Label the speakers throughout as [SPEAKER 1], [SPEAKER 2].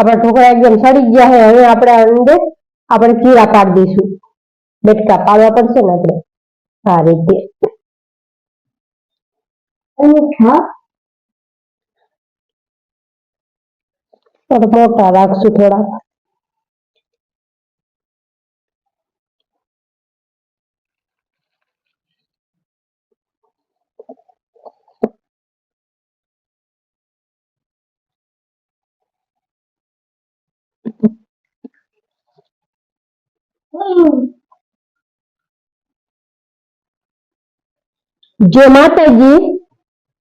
[SPEAKER 1] અબ આખો એક જમ છડી ગયા હે હવે આપણે અંદર આપણે કીરા કાપીશું બેસ કાપવા પડશે નકર આ રીતે એ કા પડમો કાપશું થોડા જે માતાજી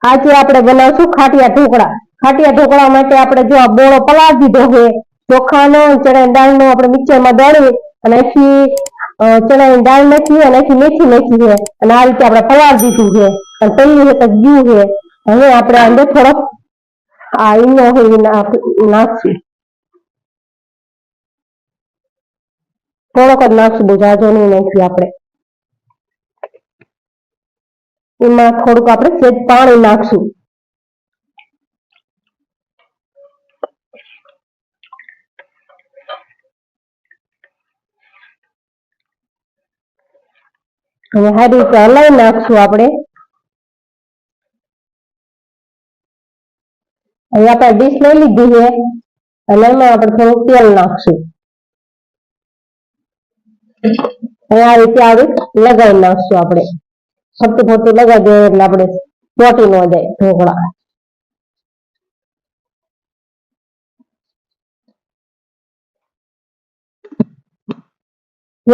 [SPEAKER 1] આ કે આપણે બોલા સુ ખાટિયા ઢોકળા ખાટિયા ઢોકળા માટે આપણે જો બોળો પલાળી દીધો છે તો ખણો ચડે ડાળનો આપણે મિચામાં ડાળી અને આખી ચણા ડાળ નથી અને કિની કિની છે અને આલકે આપણે પલાળ દીધું છે અને તળીએ તો ગ્યું છે હવે આપણે અંદર ફળ આયું હોય ને ના નથી પોળો કડનાક્ષ બુજાજો ને લઈ થી આપણે ઈમાં થોડુંક આપણે ફેટ પાણી નાખશું હવે આ દે ચાલાઈ નાખશું આપણે અહીંયા પર ડિશ લઈ લીધી છે અને માં આપણે થોડું તેલ નાખશું હવે આ રીતે આવી લગાવી નાખશું આપણે ખોટું ખોટું લગાવી દઈએ એટલે આપણે ચોટી ન જાય ઢોકળા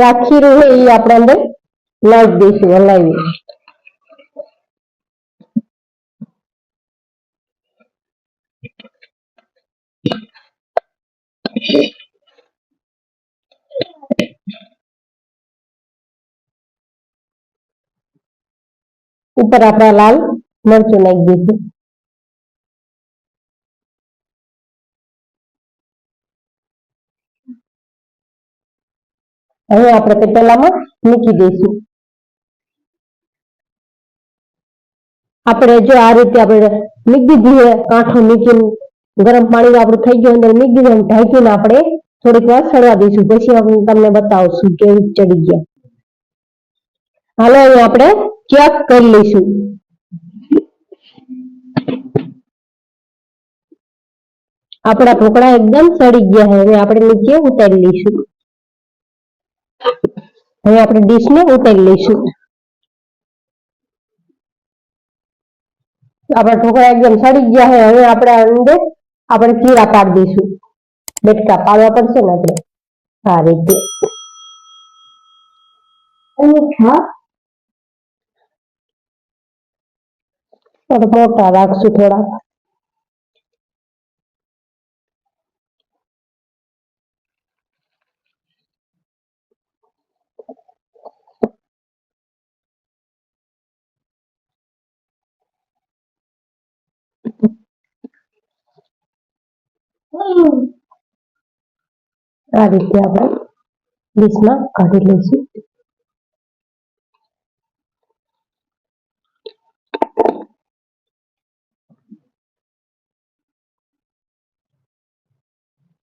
[SPEAKER 1] આ ખીરું હોય એ આપણે અંદર લાવી દઈશું હલાવી Thank you. ઉપર આપણા લાલ મરચું નાખી દઈશું હવે આપણે પેટલામાં મૂકી દઈશું આપણે જો આ રીતે આપણે મીકી દીધી કાંઠો મીકીને ગરમ પાણી આપણું થઈ ગયું અંદર મીકી દીધું ઢાંકીને આપણે થોડીક વાર સડવા દઈશું પછી આપણે તમને બતાવશું કેવી ચડી ગયા હાલો અહીં આપણે क्या कर लियु आपरा ઢોકળા એકદમ સડી ગયા હે હવે આપણે એને કે ઉતારી લિશુ હવે આપણે ડીશ મે ઉતારી લિશુ આપા ઢોકળા એકદમ સડી ગયા હે હવે આપણે અંડે આપણે કીરા કાટ દેશુ દેક કાપવા પડશે નકર આ રીતે એ કા થોડો મોટા રાખશું થોડા આ રીતે આપણે ડીશમાં કાઢી લઈશું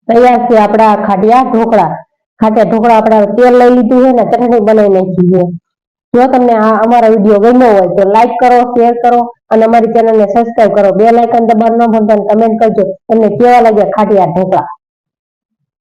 [SPEAKER 1] તૈયાર છે આપણા ખાટિયા ઢોકળા ખાટિયા ઢોકળા આપણે તેલ લઈ લીધું છે ને ચટણી બનાવી નાખીએ જો તમને આ અમારા વિડીયો ગમ્યો હોય તો લાઈક કરો શેર કરો અને અમારી ચેનલને સબસ્ક્રાઇબ કરો બે લાઇકન દબાણ ન ભૂલતા કમેન્ટ કરજો તમને કેવા લાગ્યા ખાટિયા ઢોકળા